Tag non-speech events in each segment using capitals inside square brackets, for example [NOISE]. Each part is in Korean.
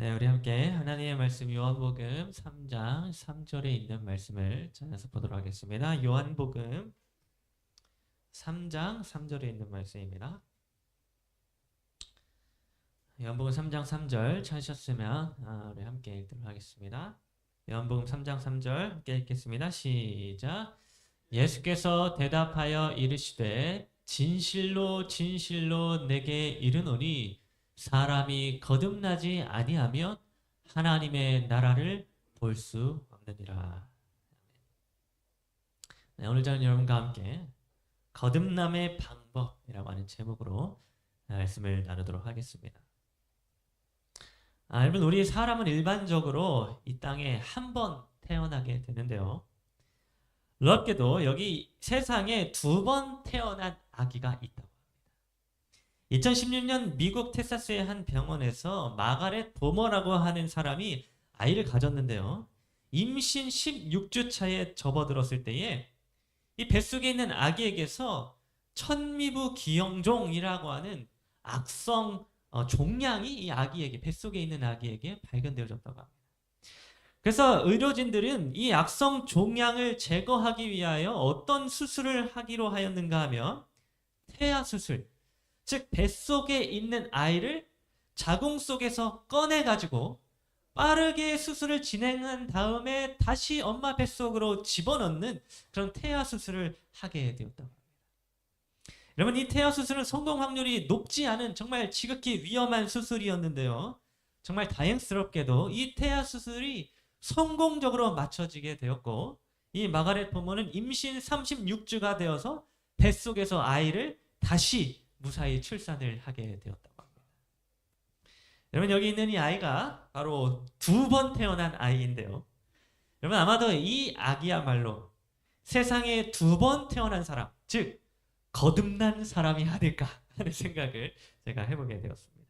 네, 우리 함께 하나님의 말씀 요한복음 3장 3절에 있는 말씀을 전해서 보도록 하겠습니다. 요한복음 3장 3절에 있는 말씀입니다. 요한복음 3장 3절 찾으셨으면 아, 우리 함께 읽도록 하겠습니다. 요한복음 3장 3절 함께 읽겠습니다. 시작. 예수께서 대답하여 이르시되 진실로 진실로 내게 이르노니 사람이 거듭나지 아니하면 하나님의 나라를 볼 수 없느니라. 네, 오늘 저는 여러분과 함께 거듭남의 방법이라고 하는 제목으로 말씀을 나누도록 하겠습니다. 아, 여러분 우리 사람은 일반적으로 이 땅에 한 번 태어나게 되는데요. 놀랍게도 여기 세상에 두 번 태어난 아기가 합니다. 2016년 미국 텍사스의 한 병원에서 마가렛 보머라고 하는 사람이 아이를 가졌는데요. 임신 16주 차에 접어들었을 때에 이 뱃속에 있는 아기에게서 천미부 기형종이라고 하는 악성 어, 종양이 이 아기에게 뱃속에 있는 아기에게 발견되어졌다고 합니다. 그래서 의료진들은 이 악성 종양을 제거하기 위하여 어떤 수술을 하기로 하였는가 하면 태아 수술, 즉 뱃속에 있는 아이를 자궁 속에서 꺼내 가지고 빠르게 수술을 진행한 다음에 다시 엄마 뱃속으로 집어넣는 그런 태아 수술을 하게 되었다고 합니다. 여러분 이 태아 수술은 성공 확률이 높지 않은 정말 지극히 위험한 수술이었는데요. 정말 다행스럽게도 이 태아 수술이 성공적으로 마쳐지게 되었고 이 마가렛 부모는 임신 36주가 되어서 뱃속에서 아이를 다시 무사히 출산을 하게 되었다고 합니다. 여러분 여기 있는 이 아이가 바로 두 번 태어난 아이인데요. 여러분 아마도 이 아기야말로 세상에 두 번 태어난 사람, 즉 거듭난 사람이 아닐까 하는 생각을 제가 해보게 되었습니다.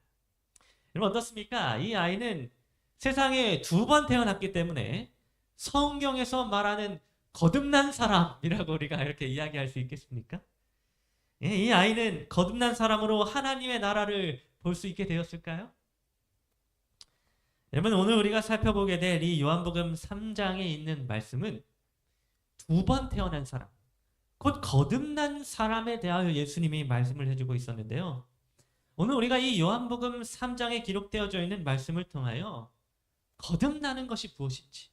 여러분 어떻습니까? 이 아이는 세상에 두 번 태어났기 때문에 성경에서 말하는 거듭난 사람이라고 우리가 이렇게 이야기할 수 있겠습니까? 예, 이 아이는 거듭난 사람으로 하나님의 나라를 볼 수 있게 되었을까요? 여러분 오늘 우리가 살펴보게 될 이 요한복음 3장에 있는 말씀은 두 번 태어난 사람, 곧 거듭난 사람에 대하여 예수님이 말씀을 해주고 있었는데요. 오늘 우리가 이 요한복음 3장에 기록되어져 있는 말씀을 통하여 거듭나는 것이 무엇인지,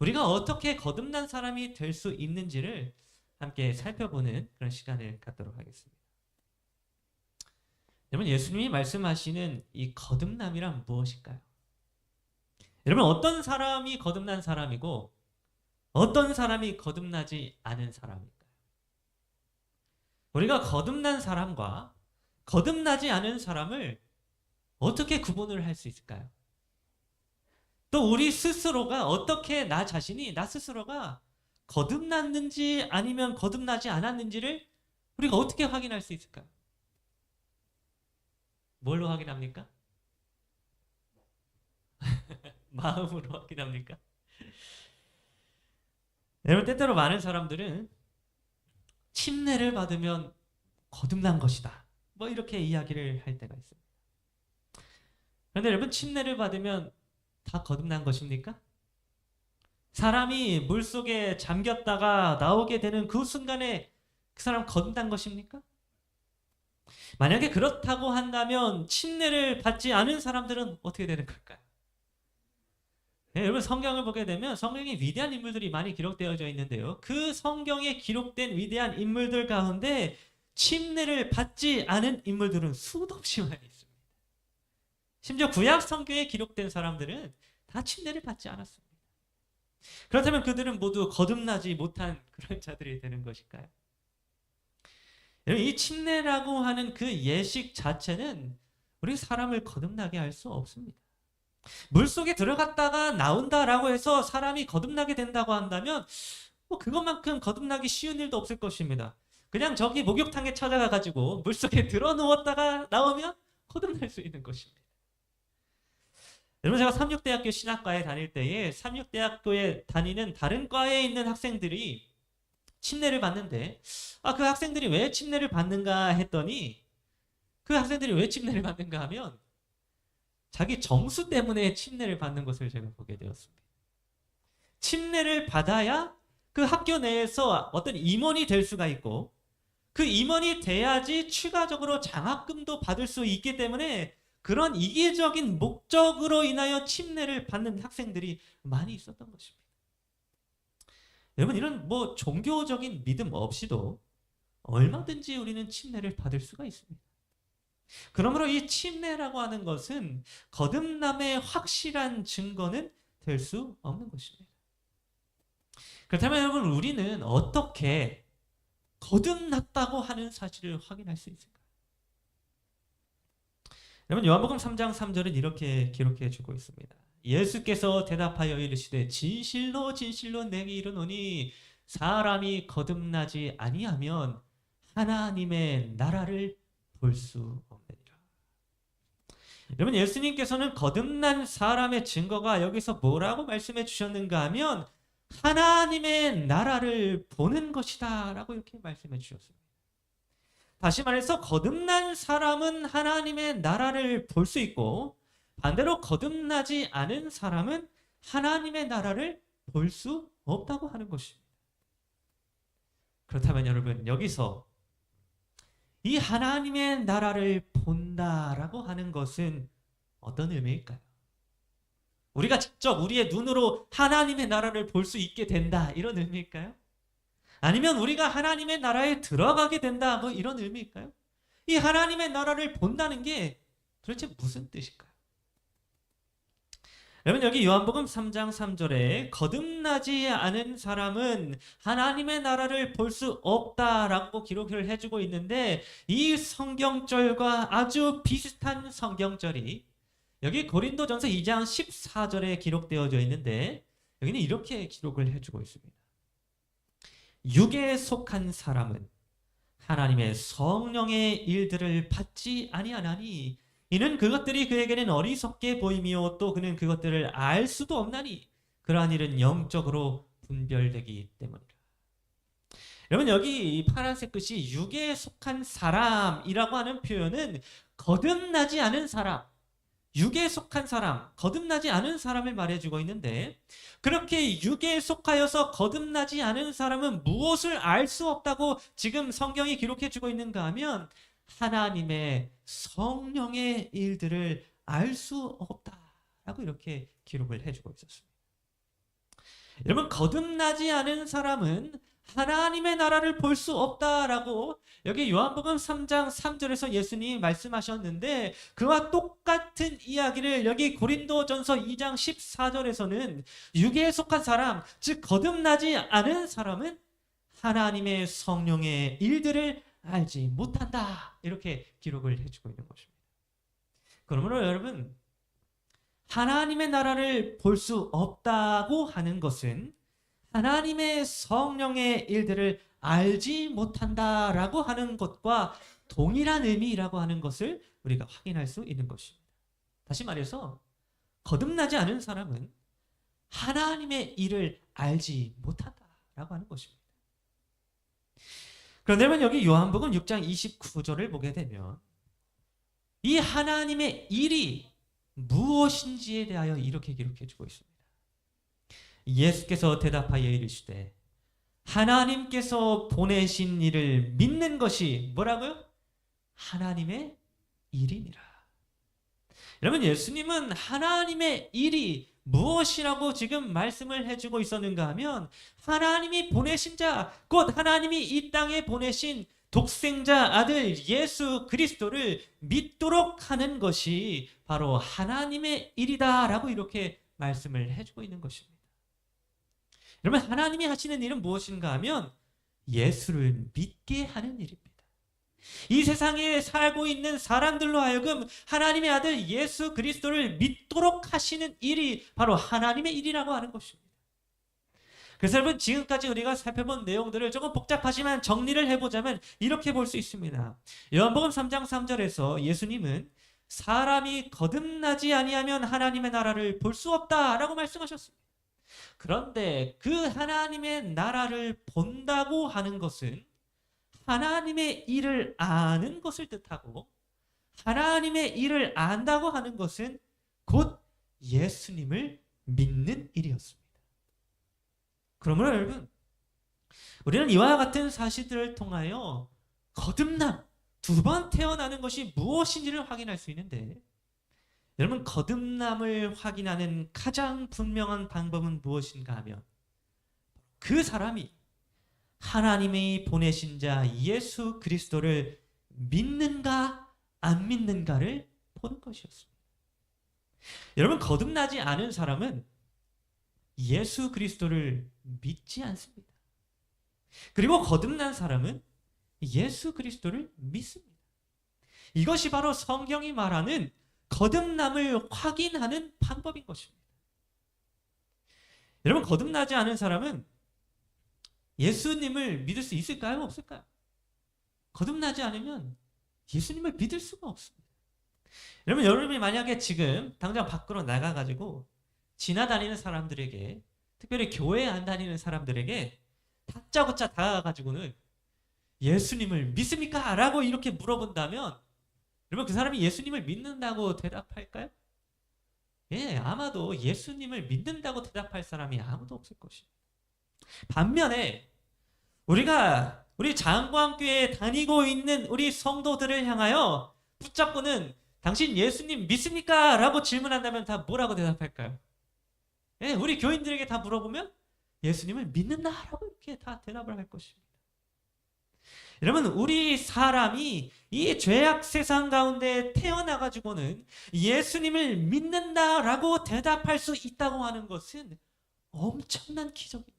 우리가 어떻게 거듭난 사람이 될 수 있는지를 함께 살펴보는 그런 시간을 갖도록 하겠습니다. 여러분 예수님이 말씀하시는 이 거듭남이란 무엇일까요? 여러분 어떤 사람이 거듭난 사람이고 어떤 사람이 거듭나지 않은 사람일까요? 우리가 거듭난 사람과 거듭나지 않은 사람을 어떻게 구분을 할 수 있을까요? 또 우리 스스로가 어떻게 나 자신이 나 스스로가 거듭났는지 아니면 거듭나지 않았는지를 우리가 어떻게 확인할 수 있을까요? 뭘로 확인합니까? [LAUGHS] 마음으로 확인합니까? 여러분 때때로 많은 사람들은 침례를 받으면 거듭난 것이다. 뭐 이렇게 이야기를 할 때가 있습니다. 그런데 여러분 침례를 받으면 다 거듭난 것입니까? 사람이 물 속에 잠겼다가 나오게 되는 그 순간에 그 사람 거듭난 것입니까? 만약에 그렇다고 한다면 침례를 받지 않은 사람들은 어떻게 되는 걸까요? 네, 여러분 성경을 보게 되면 성경에 위대한 인물들이 많이 기록되어져 있는데요. 그 성경에 기록된 위대한 인물들 가운데 침례를 받지 않은 인물들은 수도 없이 많이 있습니다. 심지어 구약 성경에 기록된 사람들은 다 침례를 받지 않았습니다. 그렇다면 그들은 모두 거듭나지 못한 그런 [LAUGHS] 자들이 되는 것일까요? 이 침례라고 하는 그 예식 자체는 우리 사람을 거듭나게 할 수 없습니다. 물 속에 들어갔다가 나온다라고 해서 사람이 거듭나게 된다고 한다면 뭐 그것만큼 거듭나기 쉬운 일도 없을 것입니다. 그냥 저기 목욕탕에 찾아가 가지고 물 속에 들어 누웠다가 나오면 거듭날 수 있는 것입니다. 여러분 제가 삼육대학교 신학과에 다닐 때에 삼육대학교에 다니는 다른 과에 있는 학생들이 침례를 받는데 아 그 학생들이 왜 침례를 받는가 했더니 그 학생들이 왜 침례를 받는가 하면 자기 정수 때문에 침례를 받는 것을 제가 보게 되었습니다. 침례를 받아야 그 학교 내에서 어떤 임원이 될 수가 있고 그 임원이 돼야지 추가적으로 장학금도 받을 수 있기 때문에 그런 이기적인 목적으로 인하여 침례를 받는 학생들이 많이 있었던 것입니다. 여러분 이런 뭐 종교적인 믿음 없이도 얼마든지 우리는 침례를 받을 수가 있습니다. 그러므로 이 침례라고 하는 것은 거듭남의 확실한 증거는 될 수 없는 것입니다. 그렇다면 여러분 우리는 어떻게 거듭났다고 하는 사실을 확인할 수 있을까요? 여러분 요한복음 3장 3절은 이렇게 기록해 주고 있습니다. 예수께서 대답하여 이르시되 진실로 진실로 내게 이르노니 사람이 거듭나지 아니하면 하나님의 나라를 볼 수 없느니라. 여러분 예수님께서는 거듭난 사람의 증거가 여기서 뭐라고 말씀해 주셨는가 하면 하나님의 나라를 보는 것이다라고 이렇게 말씀해 주셨습니다. 다시 말해서 거듭난 사람은 하나님의 나라를 볼 수 있고 반대로 거듭나지 않은 사람은 하나님의 나라를 볼 수 없다고 하는 것입니다. 그렇다면 여러분 여기서 이 하나님의 나라를 본다라고 하는 것은 어떤 의미일까요? 우리가 직접 우리의 눈으로 하나님의 나라를 볼 수 있게 된다 이런 의미일까요? 아니면 우리가 하나님의 나라에 들어가게 된다 뭐 이런 의미일까요? 이 하나님의 나라를 본다는 게 도대체 무슨 뜻일까요? 여러분 여기 요한복음 3장 3절에 거듭나지 않은 사람은 하나님의 나라를 볼 수 없다라고 기록을 해주고 있는데 이 성경절과 아주 비슷한 성경절이 여기 고린도전서 2장 14절에 기록되어져 있는데 여기는 이렇게 기록을 해주고 있습니다. 육에 속한 사람은 하나님의 성령의 일들을 받지 아니하나니 이는 그것들이 그에게는 어리석게 보이며 또 그는 그것들을 알 수도 없나니 그러한 일은 영적으로 분별되기 때문이라. 여러분 여기 파란색 글씨 육에 속한 사람이라고 하는 표현은 거듭나지 않은 사람, 육에 속한 사람, 거듭나지 않은 사람을 말해주고 있는데 그렇게 육에 속하여서 거듭나지 않은 사람은 무엇을 알 수 없다고 지금 성경이 기록해주고 있는가 하면 하나님의 성령의 일들을 알 수 없다라고 이렇게 기록을 해주고 있었습니다. 여러분 거듭나지 않은 사람은 하나님의 나라를 볼 수 없다라고 여기 요한복음 3장 3절에서 예수님이 말씀하셨는데 그와 똑같은 이야기를 여기 고린도전서 2장 14절에서는 육에 속한 사람 즉 거듭나지 않은 사람은 하나님의 성령의 일들을 알지 못한다. 이렇게 기록을 해주고 있는 것입니다. 그러므로 여러분, 하나님의 나라를 볼 수 없다고 하는 것은 하나님의 성령의 일들을 알지 못한다라고 하는 것과 동일한 의미라고 하는 것을 우리가 확인할 수 있는 것입니다. 다시 말해서 거듭나지 않은 사람은 하나님의 일을 알지 못한다라고 하는 것입니다. 그런데 여기 요한복음 6장 29절을 보게 되면 이 하나님의 일이 무엇인지에 대하여 이렇게 기록해 주고 있습니다. 예수께서 대답하여 이르시되 하나님께서 보내신 일을 믿는 것이 뭐라고요? 하나님의 일이니라. 여러분 예수님은 하나님의 일이 무엇이라고 지금 말씀을 해주고 있었는가 하면 하나님이 보내신 자, 곧 하나님이 이 땅에 보내신 독생자 아들 예수 그리스도를 믿도록 하는 것이 바로 하나님의 일이다라고 이렇게 말씀을 해주고 있는 것입니다. 여러분 하나님이 하시는 일은 무엇인가 하면 예수를 믿게 하는 일입니다. 이 세상에 살고 있는 사람들로 하여금 하나님의 아들 예수 그리스도를 믿도록 하시는 일이 바로 하나님의 일이라고 하는 것입니다. 그래서 여러분 지금까지 우리가 살펴본 내용들을 조금 복잡하지만 정리를 해보자면 이렇게 볼 수 있습니다. 요한복음 3장 3절에서 예수님은 사람이 거듭나지 아니하면 하나님의 나라를 볼 수 없다라고 말씀하셨습니다. 그런데 그 하나님의 나라를 본다고 하는 것은 하나님의 일을 아는 것을 뜻하고 하나님의 일을 안다고 하는 것은 곧 예수님을 믿는 일이었습니다. 그러므로 여러분, 우리는 이와 같은 사실들을 통하여 거듭남, 두 번 태어나는 것이 무엇인지를 확인할 수 있는데, 여러분, 거듭남을 확인하는 가장 분명한 방법은 무엇인가 하면, 그 사람이 하나님이 보내신 자 예수 그리스도를 믿는가 안 믿는가를 보는 것이었습니다. 여러분 거듭나지 않은 사람은 예수 그리스도를 믿지 않습니다. 그리고 거듭난 사람은 예수 그리스도를 믿습니다. 이것이 바로 성경이 말하는 거듭남을 확인하는 방법인 것입니다. 여러분 거듭나지 않은 사람은 예수님을 믿을 수 있을까요? 없을까요? 거듭나지 않으면 예수님을 믿을 수가 없습니다. 여러분, 여러분이 만약에 지금 당장 밖으로 나가 가지고 지나다니는 사람들에게, 특별히 교회 안 다니는 사람들에게 다짜고짜 다가가 가지고는 예수님을 믿습니까? 라고 이렇게 물어본다면, 여러분, 그 사람이 예수님을 믿는다고 대답할까요? 예, 아마도 예수님을 믿는다고 대답할 사람이 아무도 없을 것입니다. 반면에 우리가 우리 장광교회에 다니고 있는 우리 성도들을 향하여 붙잡고는 당신 예수님 믿습니까? 라고 질문한다면 다 뭐라고 대답할까요? 예, 우리 교인들에게 다 물어보면 예수님을 믿는다라고 이렇게 다 대답을 할 것입니다. 여러분, 우리 사람이 이 죄악 세상 가운데 태어나 가지고는 예수님을 믿는다라고 대답할 수 있다고 하는 것은 엄청난 기적입니다.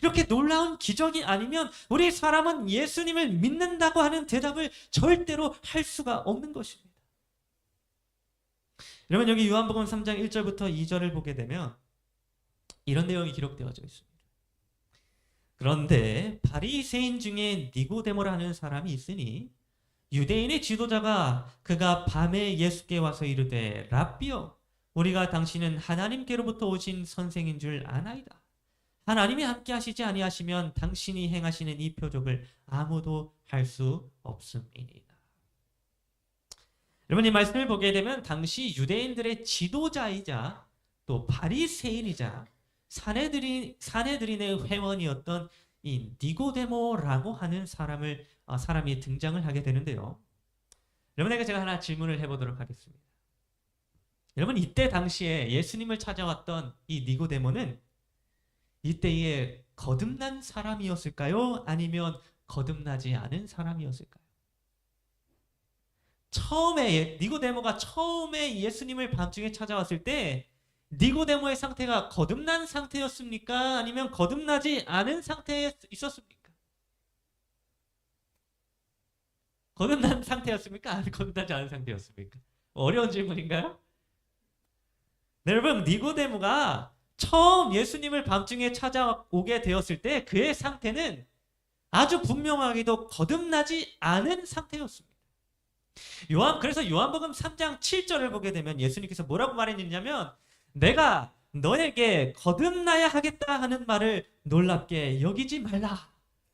이렇게 놀라운 기적이 아니면 우리 사람은 예수님을 믿는다고 하는 대답을 절대로 할 수가 없는 것입니다. 여러분 여기 요한복음 3장 1절부터 2절을 보게 되면 이런 내용이 기록되어져 있습니다. 그런데 바리새인 중에 니고데모라는 사람이 있으니 유대인의 지도자가 그가 밤에 예수께 와서 이르되 랍비여 우리가 당신은 하나님께로부터 오신 선생인 줄 아나이다. 하나님이 함께 하시지 아니하시면 당신이 행하시는 이 표적을 아무도 할 수 없음이니라. 여러분 이 말씀을 보게 되면 당시 유대인들의 지도자이자 또 바리새인이자 사내들인 사내들인의 회원이었던 이 니고데모라고 하는 사람을 어, 사람이 등장을 하게 되는데요. 여러분에게 제가 하나 질문을 해보도록 하겠습니다. 여러분 이때 당시에 예수님을 찾아왔던 이 니고데모는 이때에 거듭난 사람이었을까요? 아니면 거듭나지 않은 사람이었을까요? 처음에 니고데모가 처음에 예수님을 밤중에 찾아왔을 때 니고데모의 상태가 거듭난 상태였습니까? 아니면 거듭나지 않은 상태에 있었습니까? 거듭난 [LAUGHS] 상태였습니까? 아니면 거듭나지 않은 상태였습니까? 어려운 질문인가요? 네, 여러분 니고데모가 처음 예수님을 밤중에 찾아오게 되었을 때 그의 상태는 아주 분명하게도 거듭나지 않은 상태였습니다. 요한 그래서 요한복음 3장 7절을 보게 되면 예수님께서 뭐라고 말했느냐면 내가 너에게 거듭나야 하겠다 하는 말을 놀랍게 여기지 말라.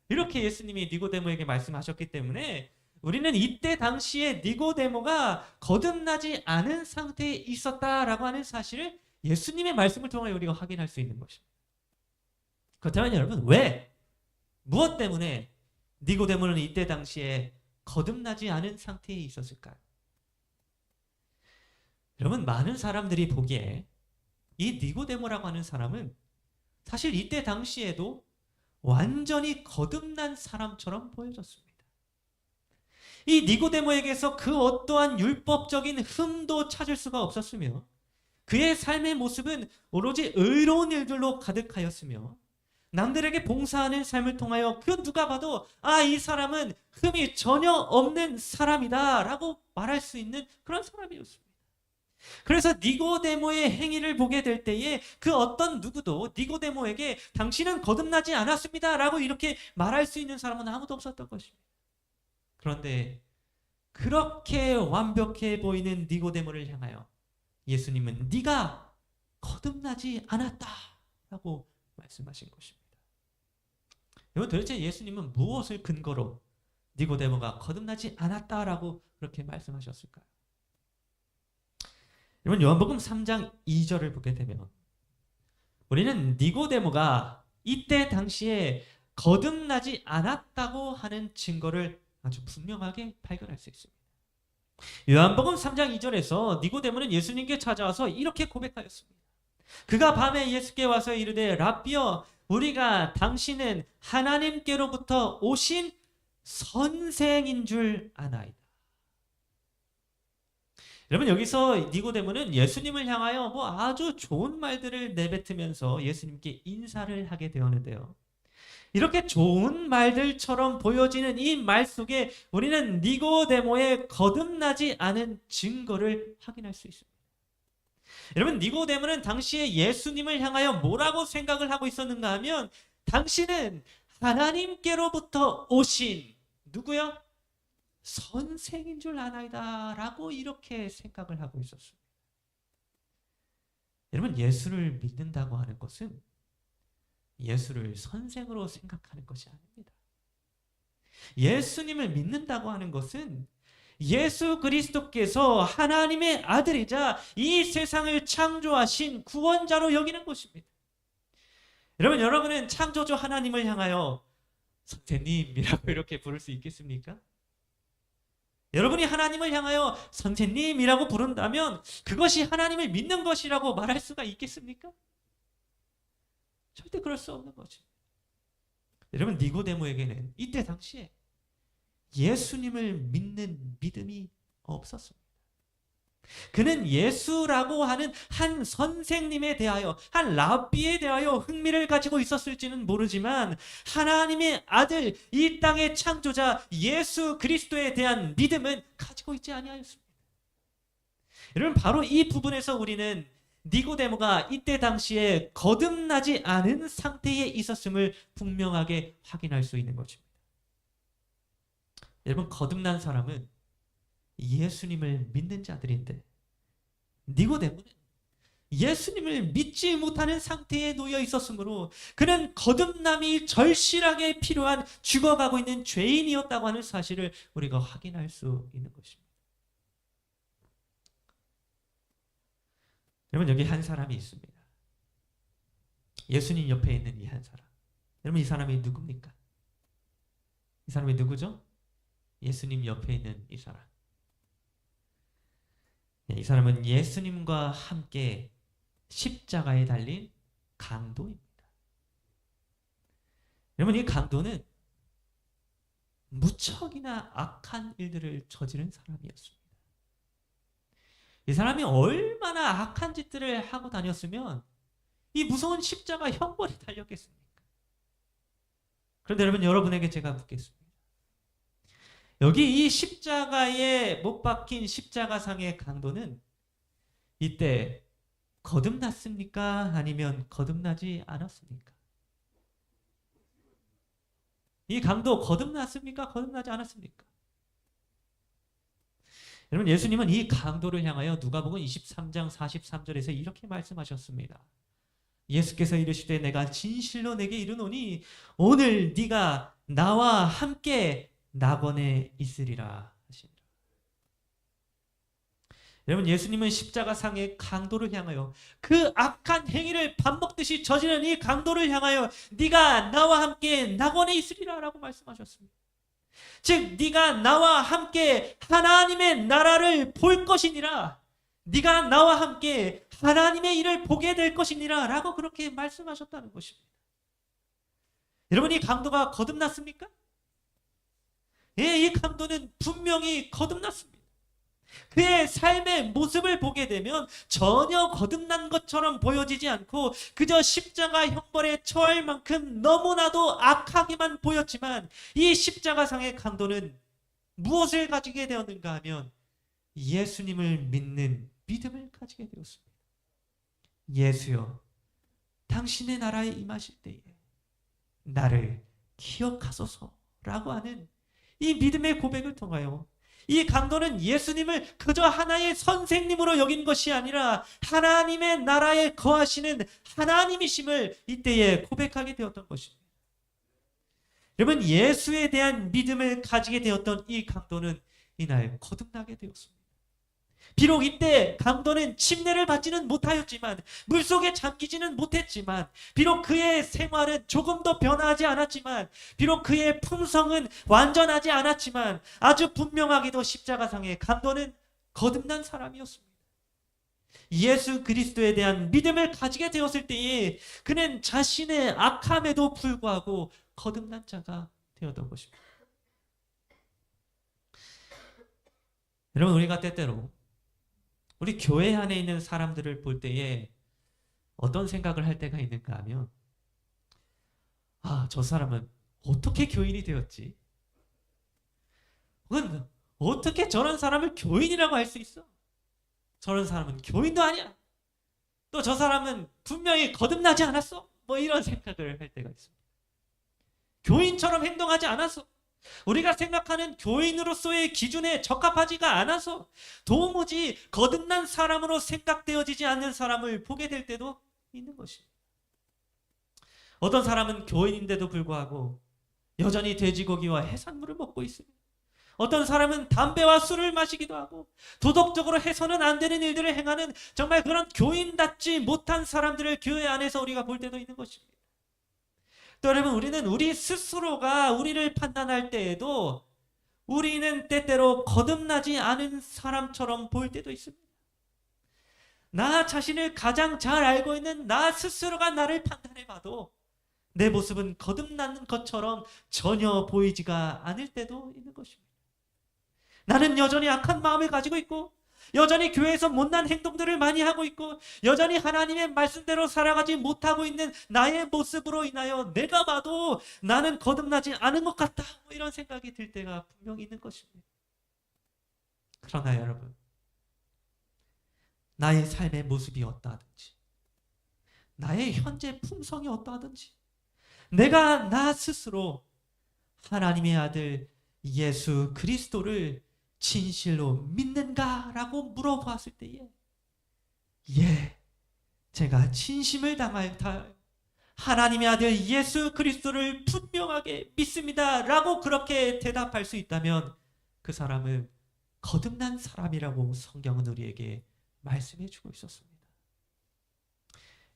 이렇게 예수님이 니고데모에게 말씀하셨기 때문에 우리는 이때 당시에 니고데모가 거듭나지 않은 상태에 있었다라고 하는 사실을 예수님의 말씀을 통해 우리가 확인할 수 있는 것입니다. 그렇다면 여러분 왜 무엇 때문에 니고데모는 이때 당시에 거듭나지 않은 상태에 있었을까요? 여러분 많은 사람들이 보기에 이 니고데모라고 하는 사람은 사실 이때 당시에도 완전히 거듭난 사람처럼 보여졌습니다. 이 니고데모에게서 그 어떠한 율법적인 흠도 찾을 수가 없었으며 그의 삶의 모습은 오로지 의로운 일들로 가득하였으며 남들에게 봉사하는 삶을 통하여 그 누가 봐도 아 이 사람은 흠이 전혀 없는 사람이다 라고 말할 수 있는 그런 사람이었습니다. 그래서 니고데모의 행위를 보게 될 때에 그 어떤 누구도 니고데모에게 당신은 거듭나지 않았습니다 라고 이렇게 말할 수 있는 사람은 아무도 없었던 것입니다. 그런데 그렇게 완벽해 보이는 니고데모를 향하여 예수님은 네가 거듭나지 않았다 라고 말씀하신 것입니다. 여러분 도대체 예수님은 무엇을 근거로 니고데모가 거듭나지 않았다라고 그렇게 말씀하셨을까요? 여러분 요한복음 3장 2절을 보게 되면 우리는 니고데모가 이때 당시에 거듭나지 않았다고 하는 증거를 아주 분명하게 발견할 수 있습니다. 요한복음 3장 2절에서 니고데모는 예수님께 찾아와서 이렇게 고백하였습니다. 그가 밤에 예수께 와서 이르되 라비여 우리가 당신은 하나님께로부터 오신 선생인 줄 아나이다. 여러분 여기서 니고데모는 예수님을 향하여 뭐 아주 좋은 말들을 내뱉으면서 예수님께 인사를 하게 되었는데요. 이렇게 좋은 말들처럼 보여지는 이 말 속에 우리는 니고데모의 거듭나지 않은 증거를 확인할 수 있습니다. 여러분 니고데모는 당시에 예수님을 향하여 뭐라고 생각을 하고 있었는가 하면 당신은 하나님께로부터 오신 누구요? 선생인 줄 아나이다 라고 이렇게 생각을 하고 있었습니다. 여러분 예수를 믿는다고 하는 것은 예수를 선생으로 생각하는 것이 아닙니다. 예수님을 믿는다고 하는 것은 예수 그리스도께서 하나님의 아들이자 이 세상을 창조하신 구원자로 여기는 것입니다. 여러분, 여러분은 창조주 하나님을 향하여 선생님이라고 이렇게 부를 수 있겠습니까? 여러분이 하나님을 향하여 선생님이라고 부른다면 그것이 하나님을 믿는 것이라고 말할 수가 있겠습니까? 절대 그럴 수 없는 거죠. 여러분 니고데모에게는 이때 당시에 예수님을 믿는 믿음이 없었습니다. 그는 예수라고 하는 한 선생님에 대하여, 한 랍비에 대하여 흥미를 가지고 있었을지는 모르지만, 하나님의 아들, 이 땅의 창조자 예수 그리스도에 대한 믿음은 가지고 있지 아니하였습니다. 여러분, 바로 이 부분에서 우리는 니고데모가 이때 당시에 거듭나지 않은 상태에 있었음을 분명하게 확인할 수 있는 것입니다. 여러분 거듭난 사람은 예수님을 믿는 자들인데 니고데모는 예수님을 믿지 못하는 상태에 놓여 있었으므로 그는 거듭남이 절실하게 필요한 죽어가고 있는 죄인이었다고 하는 사실을 우리가 확인할 수 있는 것입니다. 여러분 여기 한 사람이 있습니다. 예수님 옆에 있는 이 한 사람. 여러분 이 사람이 누굽니까? 이 사람이 누구죠? 예수님 옆에 있는 이 사람. 네, 이 사람은 예수님과 함께 십자가에 달린 강도입니다. 여러분 이 강도는 무척이나 악한 일들을 저지른 사람이었습니다. 이 사람이 얼마나 악한 짓들을 하고 다녔으면 이 무서운 십자가 형벌이 달렸겠습니까? 그런데 여러분 여러분에게 제가 묻겠습니다. 여기 이 십자가에 못 박힌 십자가상의 강도는 이때 거듭났습니까? 아니면 거듭나지 않았습니까? 이 강도 거듭났습니까? 거듭나지 않았습니까? 여러분 예수님은 이 강도를 향하여 누가복음 23장 43절에서 이렇게 말씀하셨습니다. 예수께서 이르시되 내가 진실로 내게 이르노니 오늘 네가 나와 함께 낙원에 있으리라 하시니라. 여러분 예수님은 십자가 상의 강도를 향하여 그 악한 행위를 밥 먹듯이 저지른 이 강도를 향하여 네가 나와 함께 낙원에 있으리라라고 말씀하셨습니다. 즉 네가 나와 함께 하나님의 나라를 볼 것이니라. 네가 나와 함께 하나님의 일을 보게 될 것이니라라고 그렇게 말씀하셨다는 것입니다. 여러분 이 강도가 거듭났습니까? 예, 이 강도는 분명히 거듭났습니다. 그의 삶의 모습을 보게 되면 전혀 거듭난 것처럼 보여지지 않고 그저 십자가 형벌에 처할 만큼 너무나도 악하게만 보였지만 이 십자가상의 강도는 무엇을 가지게 되었는가 하면 예수님을 믿는 믿음을 가지게 되었습니다. 예수여, 당신의 나라에 임하실 때에 나를 기억하소서라고 하는 이 믿음의 고백을 통하여 이 강도는 예수님을 그저 하나의 선생님으로 여긴 것이 아니라 하나님의 나라에 거하시는 하나님이심을 이때에 고백하게 되었던 것입니다. 여러분 예수에 대한 믿음을 가지게 되었던 이 강도는 이날 거듭나게 되었습니다. 비록 이때 강도는 침례를 받지는 못하였지만 물속에 잠기지는 못했지만 비록 그의 생활은 조금 더 변화하지 않았지만 비록 그의 품성은 완전하지 않았지만 아주 분명하게도 십자가상의 강도는 거듭난 사람이었습니다. 예수 그리스도에 대한 믿음을 가지게 되었을 때에 그는 자신의 악함에도 불구하고 거듭난 자가 되었던 것입니다. 여러분 우리가 때때로 우리 교회 안에 있는 사람들을 볼 때에 어떤 생각을 할 때가 있는가 하면 아, 저 사람은 어떻게 교인이 되었지? 혹은 어떻게 저런 사람을 교인이라고 할 수 있어? 저런 사람은 교인도 아니야. 또 저 사람은 분명히 거듭나지 않았어. 뭐 이런 생각을 할 때가 있습니다. 교인처럼 행동하지 않았어. 우리가 생각하는 교인으로서의 기준에 적합하지가 않아서 도무지 거듭난 사람으로 생각되어지지 않는 사람을 보게 될 때도 있는 것입니다. 어떤 사람은 교인인데도 불구하고 여전히 돼지고기와 해산물을 먹고 있습니다. 어떤 사람은 담배와 술을 마시기도 하고 도덕적으로 해서는 안 되는 일들을 행하는 정말 그런 교인답지 못한 사람들을 교회 안에서 우리가 볼 때도 있는 것입니다. 또 여러분 우리는 우리 스스로가 우리를 판단할 때에도 우리는 때때로 거듭나지 않은 사람처럼 보일 때도 있습니다. 나 자신을 가장 잘 알고 있는 나 스스로가 나를 판단해 봐도 내 모습은 거듭나는 것처럼 전혀 보이지가 않을 때도 있는 것입니다. 나는 여전히 악한 마음을 가지고 있고 여전히 교회에서 못난 행동들을 많이 하고 있고 여전히 하나님의 말씀대로 살아가지 못하고 있는 나의 모습으로 인하여 내가 봐도 나는 거듭나지 않은 것 같다 뭐 이런 생각이 들 때가 분명히 있는 것입니다. 그러나 여러분 나의 삶의 모습이 어떠하든지 나의 현재 품성이 어떠하든지 내가 나 스스로 하나님의 아들 예수 그리스도를 진실로 믿는가라고 물어보았을 때에 예, 제가 진심을 당하여 하나님의 아들 예수 그리스도를 분명하게 믿습니다라고 그렇게 대답할 수 있다면 그 사람은 거듭난 사람이라고 성경은 우리에게 말씀해 주고 있었습니다.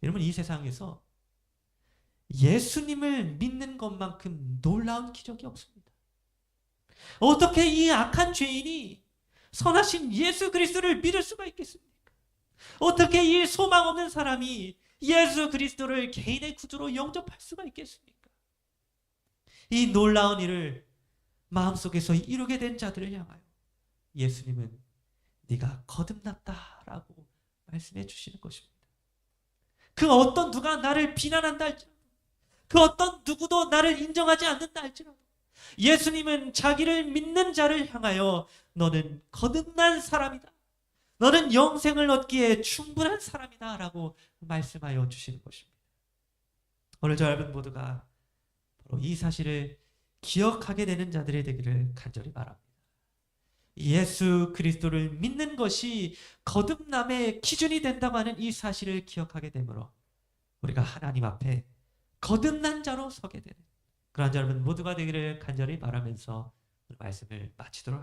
여러분 이 세상에서 예수님을 믿는 것만큼 놀라운 기적이 없습니다. 어떻게 이 악한 죄인이 선하신 예수 그리스도를 믿을 수가 있겠습니까? 어떻게 이 소망 없는 사람이 예수 그리스도를 개인의 구주로 영접할 수가 있겠습니까? 이 놀라운 일을 마음속에서 이루게 된 자들을 향하여 예수님은 네가 거듭났다라고 말씀해 주시는 것입니다. 그 어떤 누가 나를 비난한다 할지라도 그 어떤 누구도 나를 인정하지 않는다 할지라도 예수님은 자기를 믿는 자를 향하여 너는 거듭난 사람이다. 너는 영생을 얻기에 충분한 사람이다. 라고 말씀하여 주시는 것입니다. 오늘 저 여러분 모두가 바로 이 사실을 기억하게 되는 자들이 되기를 간절히 바랍니다. 예수 그리스도를 믿는 것이 거듭남의 기준이 된다고 하는 이 사실을 기억하게 되므로 우리가 하나님 앞에 거듭난 자로 서게 되는 그러한 여러분 모두가 되기를 간절히 바라면서 말씀을 마치도록